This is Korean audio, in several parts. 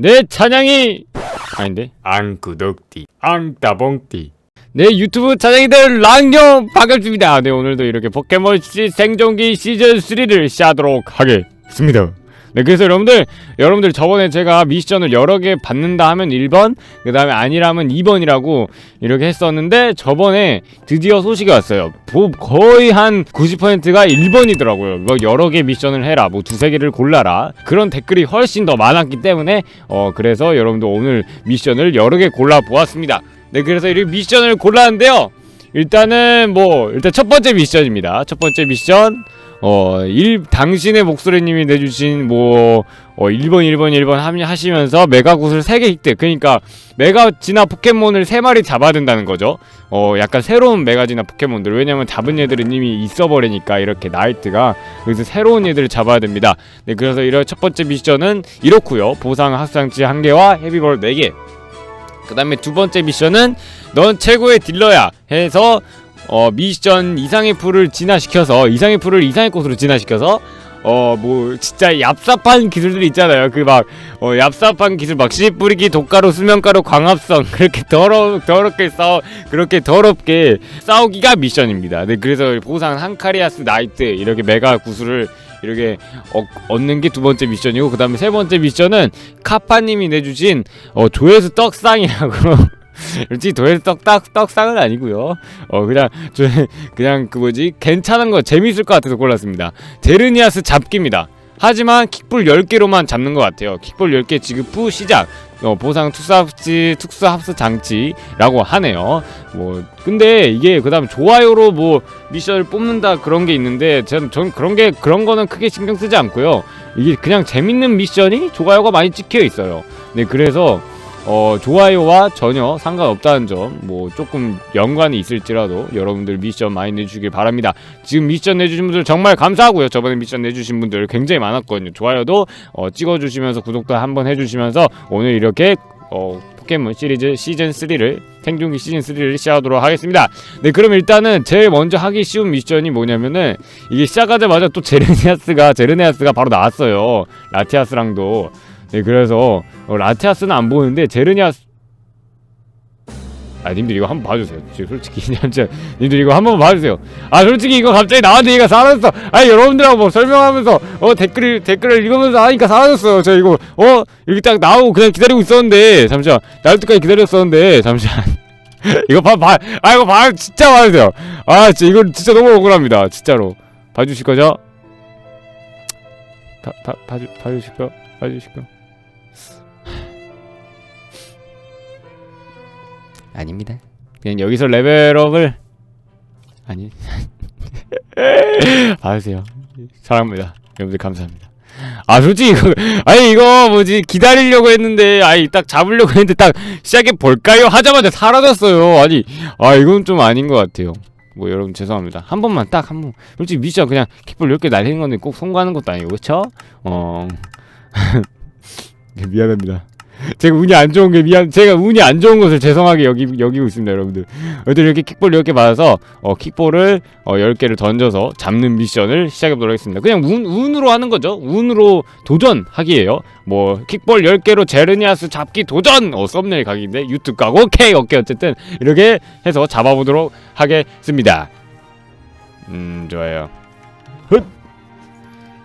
내 찬양이 아닌데? 앙구덕띠 앙따봉띠. 네 유튜브 찬양이들 랑용 반갑습니다. 네 오늘도 이렇게 포켓몬C 생존기 시즌3를 시작하도록 하겠습니다 네 그래서 여러분들 여러분들 저번에 제가 미션을 여러 개 받는다 하면 1번 그 다음에 아니라면 2번이라고 이렇게 했었는데 저번에 드디어 소식이 왔어요. 뭐 거의 한 90%가 1번이더라고요. 뭐 여러 개 미션을 해라 뭐 두세 개를 골라라. 그런 댓글이 훨씬 더 많았기 때문에 어 그래서 여러분들 오늘 미션을 여러 개 골라 보았습니다. 네 그래서 이 미션을 골랐는데요. 일단은 뭐 일단 첫 번째 미션입니다. 첫 번째 미션 어, 일, 당신의 목소리님이 내주신 뭐, 어, 1번, 1번, 1번 함- 하시면서 메가굿을 3개 획득. 그니까, 메가 진화 포켓몬을 3마리 잡아야 된다는 거죠. 어, 약간 새로운 메가 진화 포켓몬들. 왜냐면 잡은 얘들은 이미 있어버리니까, 이렇게 나이트가. 그래서 새로운 얘들을 잡아야 됩니다. 네, 그래서 이런 첫 번째 미션은 이렇고요 보상 학상치 1개와 헤비볼 4개. 그 다음에 두 번째 미션은 넌 최고의 딜러야 해서 어 미션 이상의 풀을 진화시켜서 이상의 풀을 이상의 꽃으로 진화시켜서 어 뭐 진짜 얍삽한 기술들이 있잖아요. 그 막 어 얍삽한 기술 막 씨 뿌리기 독가루 수면가루 광합성 그렇게 더러 더럽게 싸워 그렇게 더럽게 싸우기가 미션입니다. 네 그래서 보상 한카리아스 나이트 이렇게 메가 구슬을 이렇게 어, 얻는 게 두 번째 미션이고 그 다음에 세 번째 미션은 카파님이 내주신 어 조회수 떡상이라고 솔직히 도에서 떡딱 떡상은 아니고요. 어 그냥 저 그냥 그 뭐지 괜찮은 거 재밌을 것 같아서 골랐습니다. 제르니아스 잡기입니다. 하지만 킥볼 10개로만 잡는 것 같아요. 킥볼 10개 지급 후 시작. 어, 보상 특수 합치 특수 합수 장치라고 하네요. 뭐 근데 이게 그다음 좋아요로 뭐 미션을 뽑는다 그런 게 있는데 전, 전 그런 게 그런 거는 크게 신경 쓰지 않고요. 이게 그냥 재밌는 미션이 좋아요가 많이 찍혀 있어요. 네 그래서 어, 좋아요와 전혀 상관없다는 점, 뭐 조금 연관이 있을지라도 여러분들 미션 많이 내주시길 바랍니다. 지금 미션 내주신 분들 정말 감사하고요. 저번에 미션 내주신 분들 굉장히 많았거든요. 좋아요도 어, 찍어주시면서 구독도 한번 해주시면서 오늘 이렇게 어, 포켓몬 시리즈 시즌 3를 생존기 시즌 3를 시작하도록 하겠습니다. 네, 그럼 일단은 제일 먼저 하기 쉬운 미션이 뭐냐면은 이게 시작하자마자 또 제르니아스가 제르니아스가 바로 나왔어요. 라티아스랑도 네 그래서 어, 라티아스는 안 보이는데 제르니아스 아 님들 이거 한번 봐주세요. 지금 솔직히 진짜 님들 이거 한번 봐주세요. 아 솔직히 이거 갑자기 나한테 얘가 사라졌어. 아니 여러분들하고 뭐 설명하면서 어 댓글을 댓글을 읽으면서 하니까 사라졌어요. 저 이거 어 이렇게 딱 나오고 그냥 기다리고 있었는데 잠시만. 나올 때까지 기다렸었는데 잠시만. 이거 봐 봐 아 이거 봐 진짜 봐주세요. 아 진짜 이거 진짜 너무 억울합니다. 진짜로. 봐주실 거죠? 봐, 봐, 봐주, 봐주실 거? 봐주실 거? 아닙니다. 그냥 여기서 레벨업을 아니 봐주세요. 사랑합니다. 여러분들 감사합니다. 아 솔직히 이거 아니 이거 뭐지 기다리려고 했는데 아니 딱 잡으려고 했는데 딱 시작해 볼까요 하자마자 사라졌어요. 아니 아 이건 좀 아닌 것 같아요. 뭐 여러분 죄송합니다. 한 번만 딱 한 번. 솔직히 미션 그냥 킥볼 10개 날리는 건데 꼭 성공하는 것도 아니고 그쵸? 어 미안합니다. 제가 운이 안 좋은 게 미안. 제가 운이 안 좋은 것을 죄송하게 여기 여기고 있습니다, 여러분들. 어쨌든 이렇게 킥볼 10개 받아서 어 킥볼을 어 10개를 던져서 잡는 미션을 시작해 보도록 하겠습니다. 그냥 운 운으로 하는 거죠. 운으로 도전하기예요. 뭐 킥볼 10개로 제르니아스 잡기 도전. 어 썸네일 각인데 유튜브 각 오케이 오케이 어쨌든 이렇게 해서 잡아 보도록 하겠습니다. 음 좋아요. 훗.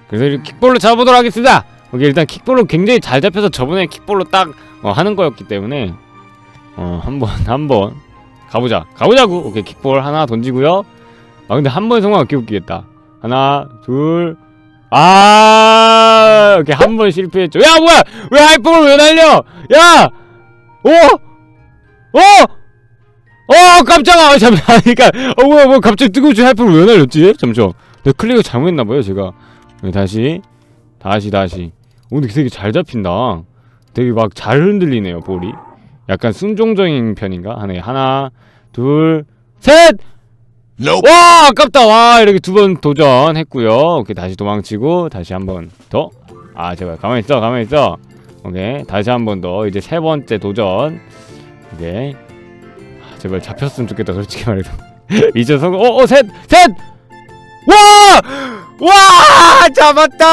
그래서 킥볼로 잡아보도록 하겠습니다. 오케이 일단 킥볼로 굉장히 잘 잡혀서 저번에 킥볼로 딱 어, 하는 거였기 때문에 어 한번 한번 가보자. 가보자고! 오케이 킥볼 하나 던지고요. 아 근데 한 번에 성공하면 개 웃기겠다. 하나 둘아! 오케이 한번 실패했죠. 야 뭐야! 왜 하이퍼를 왜 날려? 야! 오! 어! 어 깜짝아! 아, 잠깐 그니까 어 뭐야 뭐 갑자기 뜨거운 하이퍼를 왜 날렸지? 잠시만. 내가 클릭을 잘못했나봐요 제가. 네, 다시. 다시 다시 오, 근데 되게 잘 잡힌다. 되게 막 잘 흔들리네요 볼이. 약간 순종적인 편인가? 하네. 하나 둘셋! 와 아깝다. 와 이렇게 두 번 도전했고요. 오케이 다시 도망치고 다시 한 번 더. 아 제발 가만히 있어 가만히 있어. 오케이 다시 한 번 더. 이제 세 번째 도전. 오케이. 아, 제발 잡혔으면 좋겠다 솔직히 말해서 이제 성공 어어 셋셋와 와 잡았다.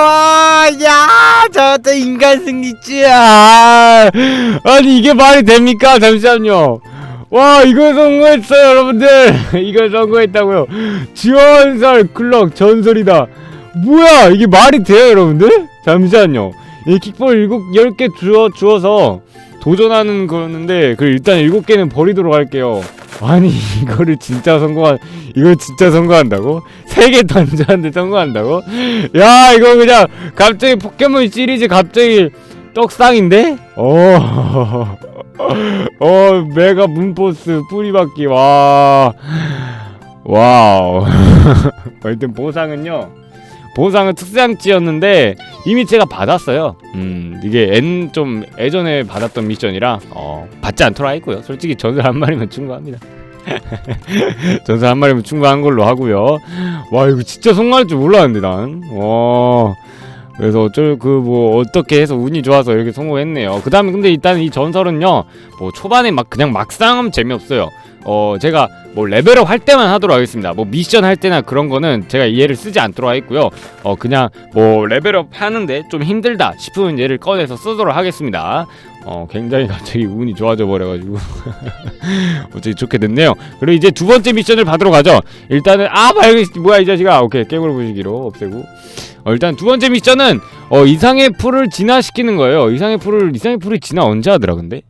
와야 잡았다 인간 승리지. 아. 아니 이게 말이 됩니까? 잠시만요. 와 이거 성공했어요 여러분들. 이걸 성공했다고요. 지원설 클럭 전설이다. 뭐야 이게 말이 돼요 여러분들? 잠시만요. 이 킥볼 일곱 열개 주어 주어서 도전하는 거였는데 그 일단 일곱 개는 버리도록 할게요. 아니 이거를 진짜 성공한 이걸 진짜 성공한다고? 세 개 던졌는데 성공한다고? 야 이거 그냥 갑자기 포켓몬 시리즈 갑자기 떡상인데? 어. 어 메가 문포스 뿌리박기 와. 와우. 일단 보상은요 보상은 특수장치였는데 이미 제가 받았어요. 음 이게 N 좀 예전에 받았던 미션이라 어 받지 않도록 했고요. 솔직히 전설 한 마리면 충분합니다. 전설 한 마리면 충분한 걸로 하고요. 와 이거 진짜 성공할 줄 몰랐는데 난 와 그래서 어쩔 그 뭐 어떻게 해서 운이 좋아서 이렇게 성공했네요. 그 다음에 근데 일단 이 전설은요 뭐 초반에 막 그냥 막상 하면 재미없어요. 어 제가 뭐 레벨업 할 때만 하도록 하겠습니다. 뭐 미션 할 때나 그런 거는 제가 이 얘를 쓰지 않도록 하겠고요. 어 그냥 뭐 레벨업 하는데 좀 힘들다 싶으면 얘를 꺼내서 쓰도록 하겠습니다. 어 굉장히 갑자기 운이 좋아져 버려가지고 어차피 좋게 됐네요. 그리고 이제 두 번째 미션을 받으러 가죠. 일단은 아 말고 뭐야 이 자식아 오케이 깨물 부시기로 없애고 어, 일단 두 번째 미션은 어, 이상의 풀을 진화시키는 거예요. 이상의 풀을 이상의 풀이 진화 언제 하더라 근데?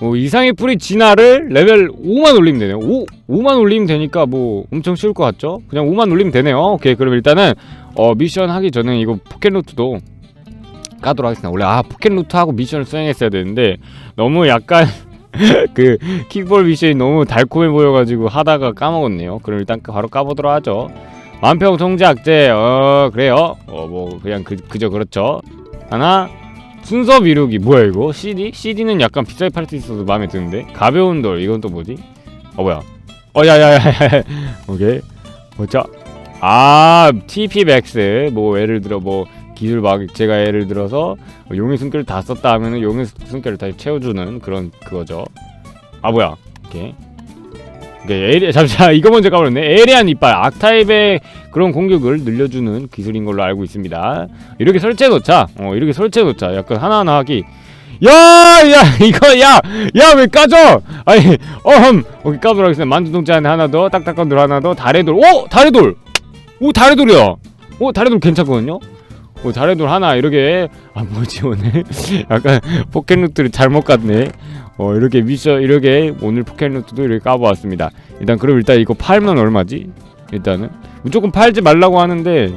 어, 이상의 풀이 진화를 레벨 5만 올리면 되네요. 5 5만 올리면 되니까 뭐 엄청 쉬울 것 같죠? 그냥 5만 올리면 되네요. 오케이 그럼 일단은 어, 미션 하기 전에 이거 포켓 루트도 까도록 하겠습니다. 원래 아 포켓 루트 하고 미션을 수행했어야 되는데 너무 약간 그 킥볼 미션이 너무 달콤해 보여가지고 하다가 까먹었네요. 그럼 일단 바로 까보도록 하죠. 만평 통제학제 어 그래요. 어 뭐 그냥 그, 그저 그렇죠. 하나 순서 미루기. 뭐야 이거? CD? CD는 약간 비싸게 팔 수 있어서 마음에 드는데? 가벼운 돌 이건 또 뭐지? 어 뭐야? 어 야야야 오케이. 뭐자. 아 TP 맥스 뭐 예를 들어 뭐 기술 막 제가 예를 들어서 용의 숨결을 다 썼다 하면은 용의 숨결을 다시 채워주는 그런 그거죠. 아 뭐야? 오케이 오케이 에리 잠시만 이거 먼저 까버렸네. 에리안 이빨 악타입의 그런 공격을 늘려주는 기술인 걸로 알고 있습니다. 이렇게 설치해 놓자. 어 이렇게 설치해 놓자. 약간 하나하나 하기. 야 야 이거 야 야 왜 까져? 아니 어흠. 오케이 까도록 하겠습니다. 만두동자 하나 더 딱딱한 돌 하나 더 다래돌. 오 다래돌! 오 다래돌이야. 오 다래돌 괜찮거든요? 오 다래돌 하나 이렇게. 아 뭐지 오늘? 약간 포켓루트를 잘못 갔네 어 이렇게 미션 이렇게 오늘 포켓루트도 이렇게 까보았습니다. 일단 그럼 일단 이거 팔면 얼마지? 일단은? 무조건 팔지 말라고 하는데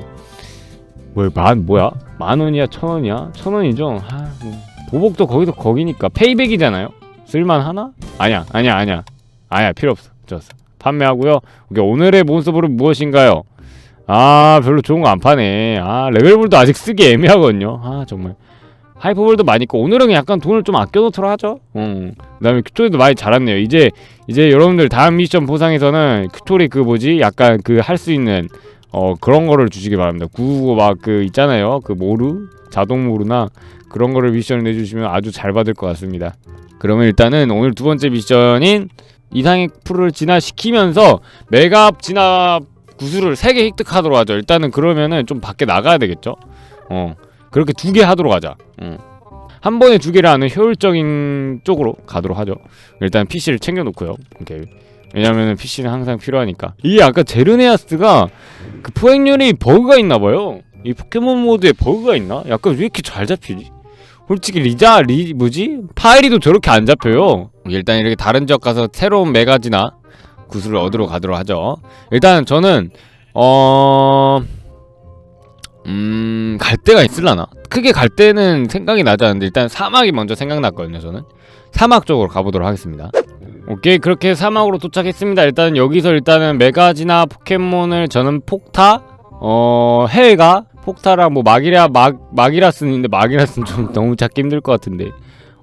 뭐만 뭐야? 만 원이야 천 원이야? 천 원이죠? 아, 뭐. 보복도 거기도 거기니까. 페이백이잖아요? 쓸만 하나? 아니야 아니야 아니야. 아니야 필요 없어. 좋았어. 판매하고요. 오케이 오늘의 몬스터볼은 무엇인가요? 아 별로 좋은 거 안 파네. 아 레벨볼도 아직 쓰기 애매하거든요. 아 정말 하이퍼볼도 많이 있고 오늘은 약간 돈을 좀 아껴놓도록 하죠. 음. 그 다음에 큐토리도 많이 자랐네요. 이제 이제 여러분들 다음 미션 보상에서는 큐토리 그 뭐지? 약간 그 할 수 있는 어 그런 거를 주시기 바랍니다. 999막그 있잖아요. 그 모루? 자동 모루나 그런 거를 미션을 내주시면 아주 잘 받을 것 같습니다. 그러면 일단은 오늘 두 번째 미션인 이상의 풀을 진화시키면서 메갑 진화 구슬을 3개 획득하도록 하죠. 일단은 그러면은 좀 밖에 나가야 되겠죠? 어 그렇게 두 개 하도록 하자 응. 한 번에 두 개를 하는 효율적인 쪽으로 가도록 하죠 일단 PC를 챙겨놓고요 오케이 왜냐면은 PC는 항상 필요하니까 이게 아까 제르네아스가 그 포획률이 버그가 있나봐요 이 포켓몬 모드에 버그가 있나? 약간 왜 이렇게 잘 잡히지? 솔직히 리자 리 뭐지? 파이리도 저렇게 안 잡혀요 일단 이렇게 다른 지역 가서 새로운 메가지나 구슬을 얻으러 가도록 하죠 일단 저는 어... 음... 갈 데가 있을라나? 크게 갈 데는 생각이 나지 않는데 일단 사막이 먼저 생각났거든요 저는. 사막 쪽으로 가보도록 하겠습니다. 오케이 그렇게 사막으로 도착했습니다. 일단 여기서 일단은 메가지나 포켓몬을 저는 폭타? 어... 해가? 폭타랑 뭐 마기라 막 마기라스는 있는데 마기라스는 좀 너무 찾기 힘들 것 같은데.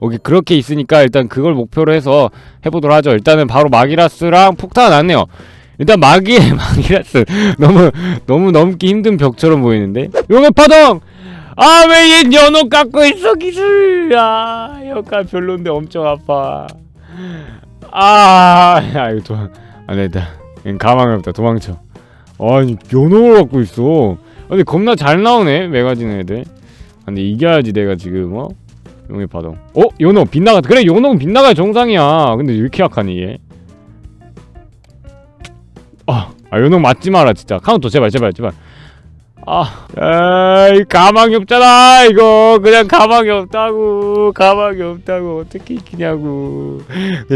오케이 그렇게 있으니까 일단 그걸 목표로 해서 해보도록 하죠. 일단은 바로 마기라스랑 폭타가 났네요 일단 마기 마기라스 너무 너무 넘기 힘든 벽처럼 보이는데? 용의 파동! 아 왜 얘 연어 깎고 있어 기술! 아 여기가 별론데 엄청 아파. 아 야 이거 도망 안 된다. 가망이 없다. 도망쳐. 아니 연옥을 갖고 있어. 근데 겁나 잘 나오네 메가진 애들. 아, 근데 이겨야지 내가 지금 어? 용의 파동. 어? 연옥 빗나가 그래 연옥은 빗나가야 정상이야. 근데 왜 이렇게 약하니 얘 아, 아 연옥 맞지 마라 진짜. 카운터 제발 제발 제발. 아 에이 가망이 없잖아 이거. 그냥 가망이 없다고 가망이 없다고. 어떻게 이기냐고.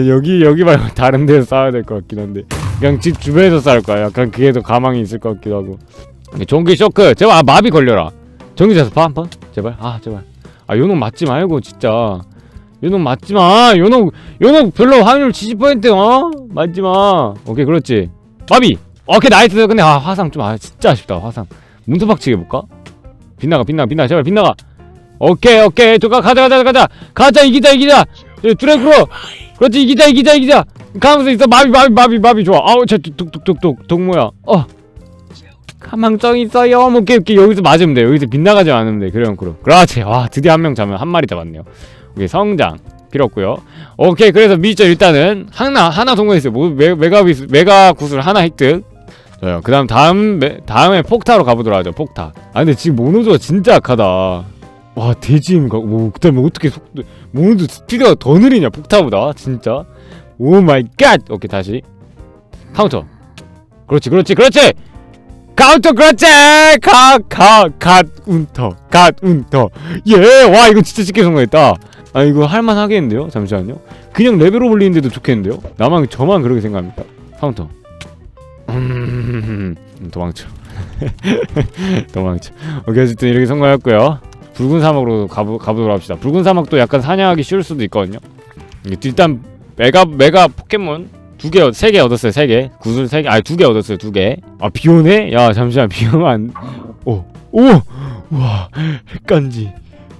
여기 여기 말고 다른 데서 싸워야 될 것 같긴 한데. 그냥 집 주변에서 싸울 거야. 약간 그게 더 가망이 있을 것 같기도 하고. 전기 쇼크 제발 아, 마비 걸려라. 전기 자습파 한 번. 제발 아 제발. 아 요놈 맞지 말고 진짜. 요놈 맞지 마. 요놈 요놈 별로 확률 70% 어? 맞지 마. 오케이 그렇지 마비. 오케이 나이스. 근데 아 화상 좀 아 진짜 아쉽다 화상. 문서박치기 해볼까? 빗나가 빗나가 빗나가. 제발 빗나가. 오케이 오케이. 조가 가자 가자 가자. 가자 이기자 이기자. 예, 드래그로. 그렇지 이기자 이기자 이기자. 가면서 있어. 마비 마비 마비 마비. 좋아. 아우 저뚝 뭐야. 어. 가망성 있어요. 뭐 오케이 오케이. 여기서 맞으면 돼. 여기서 빗나가지 않으면 돼. 그럼 그럼. 그렇지. 와 드디어 한 명 잡으면 한 마리 잡았네요. 오케이 성장 필요 없고요. 오케이 그래서 미션 일단은 하나 하나 성공했어요. 뭐 메, 메가 비스 메가 구슬 하나 획득. 저요. 그 다음 다음 매, 다음에 폭타로 가보도록 하죠 폭타. 아 근데 지금 모노조가 진짜 약하다. 와 대지인가 뭐 그 다음에 어떻게 속도 모노조 스피드가 더 느리냐 폭타보다 진짜. 오 마이 갓! 오케이 다시. 카운터. 그렇지 그렇지 그렇지! 카운터 그렇지! 가 가 갓 운터 갓 운터. 예와 이거 진짜 쉽게 성공했다 아 이거 할만하겠는데요 잠시만요 그냥 레벨 올리는데도 좋겠는데요 나만 저만 그렇게 생각합니까 카운터 음 도망쳐 도망쳐 오케이 어쨌든 이렇게 성공했고요 붉은 사막으로 가보, 가보도록 합시다 붉은 사막도 약간 사냥하기 쉬울 수도 있거든요 일단 메가 메가 포켓몬 두 개, 세 개 얻었어요, 세 개. 구슬 세 개, 아니 두 개 얻었어요, 두 개. 아, 비 오네? 야, 잠시만, 비 오면 안. 오, 오! 우와, 핵간지.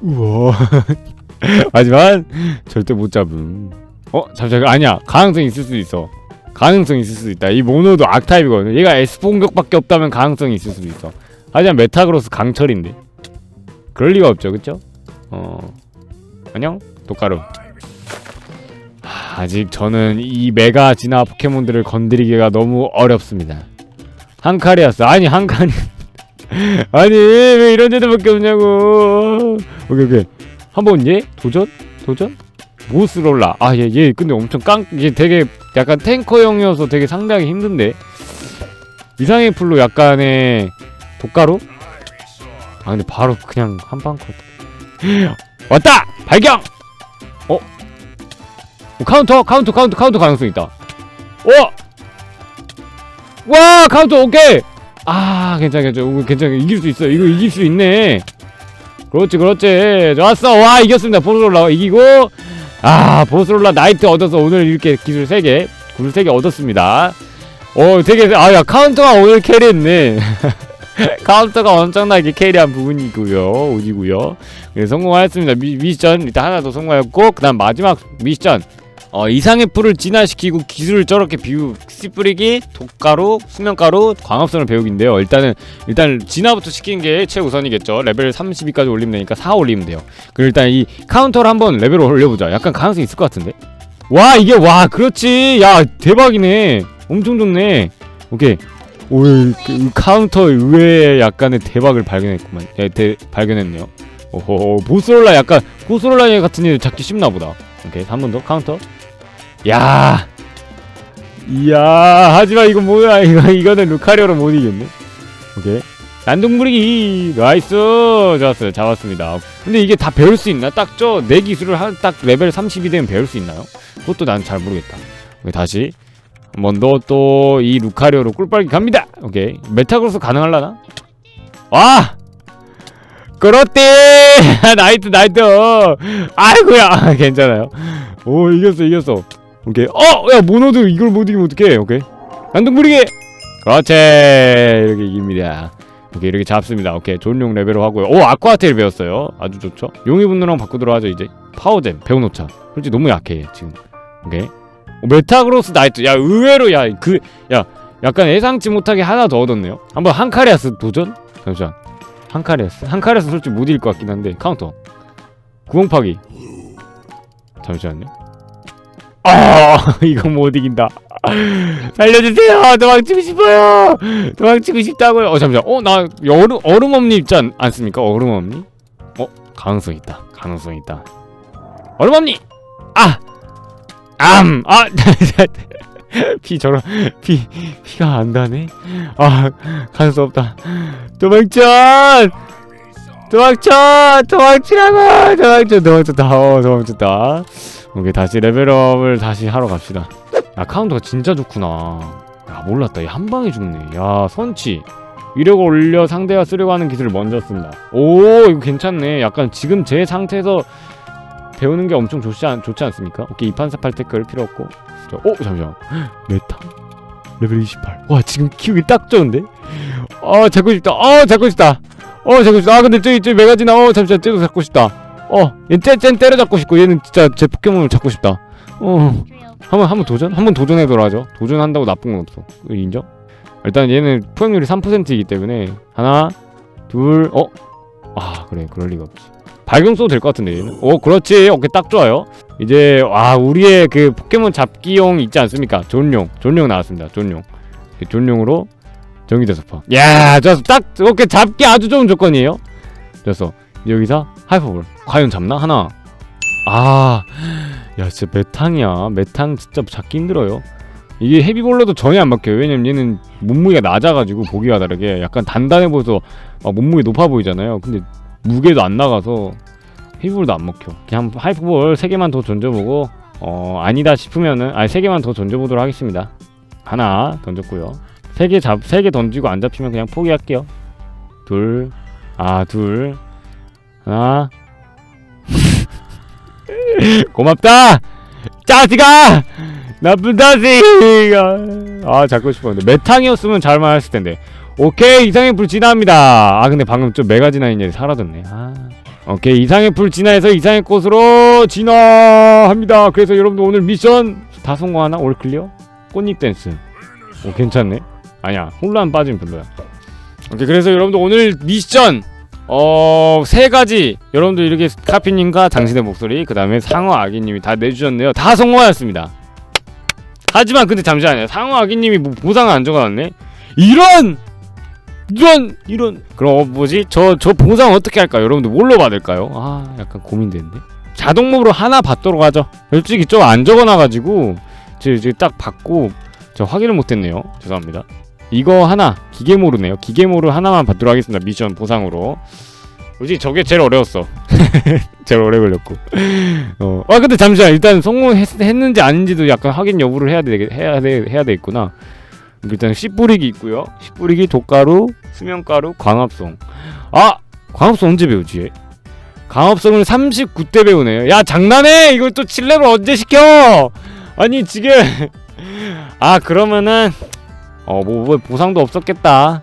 우와. 하지만, 절대 못 잡음. 어, 잠시만, 아니야. 가능성이 있을 수도 있어. 가능성이 있을 수도 있다. 이 모노도 악타입이거든. 얘가 S 공격밖에 없다면 가능성이 있을 수도 있어. 하지만 메타그로스 강철인데. 그럴 리가 없죠, 그쵸? 어. 안녕? 독가루. 아직 저는 이 메가 진화 포켓몬들을 건드리기가 너무 어렵습니다. 한카리아스 아니 한카리 아니 왜 이런 데들밖에 없냐고. 오케이 오케이 한번 얘 도전? 도전? 모스롤라. 아얘얘 얘 근데 엄청 깡 얘 되게 약간 탱커형이어서 되게 상대하기 힘든데. 이상의 풀로 약간의 독가루 아 근데 바로 그냥 한방 컷. 왔다! 발경! 어? 오, 카운터 카운터 카운터 카운터 가능성 있다. 어! 와 카운터 오케이! 아 괜찮아 괜찮아. 오, 괜찮아. 이길 수 있어. 이거 이길 수 있네 그렇지 그렇지. 좋았어. 와 이겼습니다. 보스롤라 이기고 아 보스롤라 나이트 얻어서 오늘 이렇게 기술 3개 구슬 3개 얻었습니다. 어 되게 아야 카운터가 오늘 캐리했네. 카운터가 엄청나게 캐리한 부분이고요. 오지고요. 네, 성공하였습니다. 미, 미션 일단 하나 더 성공하였고 그 다음 마지막 미션 어, 이상의 풀을 진화시키고 기술을 저렇게 비우 씨 뿌리기 독가루 수면가루 광합선을 배우기인데요. 일단은 일단 진화부터 시키는 게 최우선이겠죠. 레벨 32까지 올리면 되니까 4 올리면 돼요. 그럼 일단 이 카운터를 한번 레벨을 올려보자. 약간 가능성이 있을 것 같은데? 와 이게 와 그렇지! 야 대박이네! 엄청 좋네! 오케이. 오, 이- 그 카운터 의외의 약간의 대박을 발견했구만. 예, 대, 발견했네요. 오호, 보스롤라 약간 보스롤라 같은 애 잡기 쉽나 보다. 오케이, 한 번 더. 카운터. 야, 이야, 하지만 이거 뭐야? 이거 이거는 루카리오로 못 이겼네. 오케이, 난동부리기 나이스, 좋았어요, 잡았습니다. 근데 이게 다 배울 수 있나? 딱 저 내 기술을 한 딱 레벨 32 되면 배울 수 있나요? 그것도 난 잘 모르겠다. 다시. 한 번 더 또 이 루카리오로 꿀빨기 갑니다. 오케이 메타그로스 가능할라나? 와 그렇대 나이트 나이트 아이고야 괜찮아요. 오 이겼어 이겼어. 오케이 어 야 모노드 이걸 못 이기면 어떡해 오케이 난동부리기 그렇지 이렇게 이깁니다. 오케이 이렇게 잡습니다. 오케이 존용 레벨로 하고요. 오 아쿠아테일 배웠어요. 아주 좋죠. 용의 분노랑 바꾸도록 하죠 이제 파워잼 배워놓자. 솔직히 너무 약해 지금. 오케이 어, 메타그로스 나이트 야 의외로 야 그 야 약간 예상치 못하게 하나 더 얻었네요 한번 한카리아스 도전? 잠시만 한카리아스 한카리아스 솔직히 못 이길 것 같긴 한데 카운터 구멍파기 잠시만요 아 이거 못 이긴다. 살려주세요! 도망치고 싶어요! 도망치고 싶다고요. 어 잠시만. 어나 얼음 얼음 엄니 있지 않, 않습니까? 얼음 엄니? 어 가능성 있다. 가능성 있다. 얼음 엄니! 아암아 피 저런 피 피가 안 나네? 아갈수 없다. 도망쳐! 도망쳐! 도망치라고! 도망쳐! 도망쳤다. 어 도망쳤다 오케이 다시 레벨업을 다시 하러 갑시다. 야 카운터가 진짜 좋구나. 야 몰랐다. 얘 한 방에 죽네. 야 선치 위력을 올려 상대가 쓰려고 하는 기술을 먼저 쓴다. 오 이거 괜찮네. 약간 지금 제 상태에서 배우는 게 엄청 좋지, 않, 좋지 않습니까? 오케이 2판 4팔 태클 필요 없고. 저, 어 잠시만. 메타? 레벨 28와 지금 키우기 딱 좋은데? 어 잡고 싶다. 어 잡고 싶다. 어 잡고 싶다. 아 근데 저기 저기 메가지나 어 잠시만 쟤도 잡고 싶다 어 얘쟤 때려잡고 싶고 얘는 진짜 제 포켓몬을 잡고 싶다 어 한번 한번 도전? 한번 도전해보라 하죠. 도전한다고 나쁜 건 없어. 인정? 일단 얘는 포획률이 3%이기 때문에 하나, 둘, 어? 아 그래 그럴 리가 없지. 발경 써도 될 것 같은데 얘는. 오 그렇지. 오케이 딱 좋아요. 이제 와 우리의 그 포켓몬 잡기용 있지 않습니까? 존용, 존용 나왔습니다. 존용. 이 존용으로 전기 대소파. 야, 좋았어. 딱 오케이 잡기 아주 좋은 조건이에요. 됐어. 여기서 하이퍼볼. 과연 잡나? 하나. 아. 야 진짜 메탕이야. 메탕 진짜 잡기 힘들어요. 이게 헤비볼러도 전혀 안 막혀요. 왜냐면 얘는 몸무게가 낮아가지고 보기와 다르게 약간 단단해 보여서 막 몸무게 높아 보이잖아요. 근데 무게도 안 나가서 헤비볼도 안 먹혀. 그냥 하이퍼볼 3개만 더 던져보고 어 아니다 싶으면은 아니 3개만 더 던져보도록 하겠습니다. 하나 던졌고요. 3개 잡, 3개 던지고 안 잡히면 그냥 포기할게요. 둘아둘 하나 고맙다! 짜지가! 나쁜 자식아 아 잡고 싶었는데. 메탕이었으면 잘만 했을 텐데. 오케이 이상의 불 진화합니다. 아 근데 방금 좀 메가 진화인이 사라졌네. 아. 오케이 이상의 불 진화해서 이상의 꽃으로 진화합니다. 그래서 여러분들 오늘 미션 다 성공하나? 올 클리어? 꽃잎 댄스. 오 괜찮네. 아니야 혼란 빠지면 별로야. 오케이 그래서 여러분들 오늘 미션 어, 세 가지. 여러분들 이렇게 카피님과 당신의 목소리 그 다음에 상어 아기님이 다 내주셨네요. 다 성공하였습니다. 하지만 근데 잠시만요. 상어 아기님이 뭐 보상을 안 적어놨네. 이런! 이런! 이런! 그럼 어, 뭐지? 저 저 보상 어떻게 할까요? 여러분들 뭘로 받을까요? 아 약간 고민되는데. 자동목으로 하나 받도록 하죠. 솔직히 좀 안 적어놔가지고 저딱 받고 저 확인을 못했네요. 죄송합니다 이거 하나 기계모르네요. 기계모르 하나만 받도록 하겠습니다. 미션 보상으로. 솔직히 저게 제일 어려웠어. 제일 오래 걸렸고. 어. 아 근데 잠시만. 일단 성공했는지 아닌지도 약간 확인 여부를 해야 되 해야 돼 해야 되겠구나. 일단 씨 뿌리기 있고요. 씨 뿌리기 독가루 수면가루 광합성. 아! 광합성 언제 배우지? 광합성을 39대 배우네요. 야 장난해! 이걸 또 7렙을 언제 시켜? 아니 지금. 아 그러면은 어, 뭐, 뭐 보상도 없었겠다.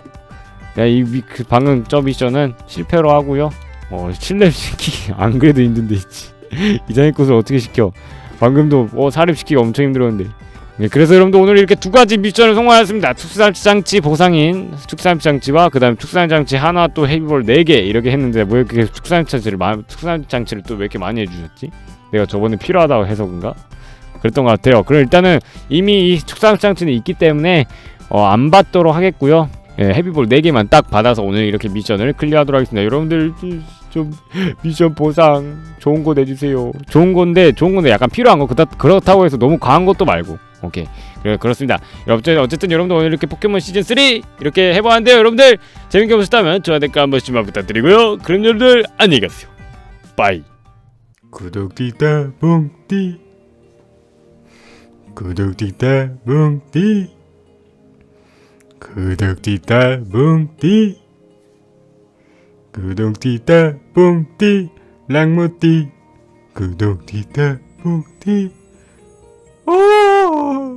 야, 이, 미- 그 방금 저 미션은 실패로 하고요. 어, 7렙 시키기 안 그래도 힘든데, 있지. 이장의 꽃을 어떻게 시켜? 방금도 어, 사립 시키기 엄청 힘들었는데. 네, 그래서 여러분들 오늘 이렇게 두 가지 미션을 성공하였습니다. 특수살치 장치 보상인 특수살치 장치와 그다음 특수살치 장치 하나 또 헤비볼 4개 이렇게 했는데 뭐 이렇게 특수살치 장치를 마, 특수살치 장치를 또 왜 이렇게 많이 해주셨지? 내가 저번에 필요하다고 해서 그런가? 그랬던 것 같아요. 그럼 일단은 이미 이 특수살치 장치는 있기 때문에 어, 안 받도록 하겠고요. 예, 헤비볼 4개만 딱 받아서 오늘 이렇게 미션을 클리어하도록 하겠습니다. 여러분들 좀 미션 보상 좋은 거 내주세요. 좋은 건데 좋은 건데 약간 필요한 거 그렇다, 그렇다고 해서 너무 과한 것도 말고 오케이 그렇습니다. 여러분들 어쨌든 여러분들 오늘 이렇게 포켓몬 시즌 3 이렇게 해보았는데요. 여러분들 재밌게 보셨다면 좋아요 댓글 한 번씩만 부탁드리고요. 그럼 여러분들 안녕히 가세요. 빠이. 구독 띠따 뭉띠 구독 띠따 뭉띠 구독 띠따 뭉띠. 구독 띠따 뭉띠. 랑무띠. 구독 띠따 뭉띠. 오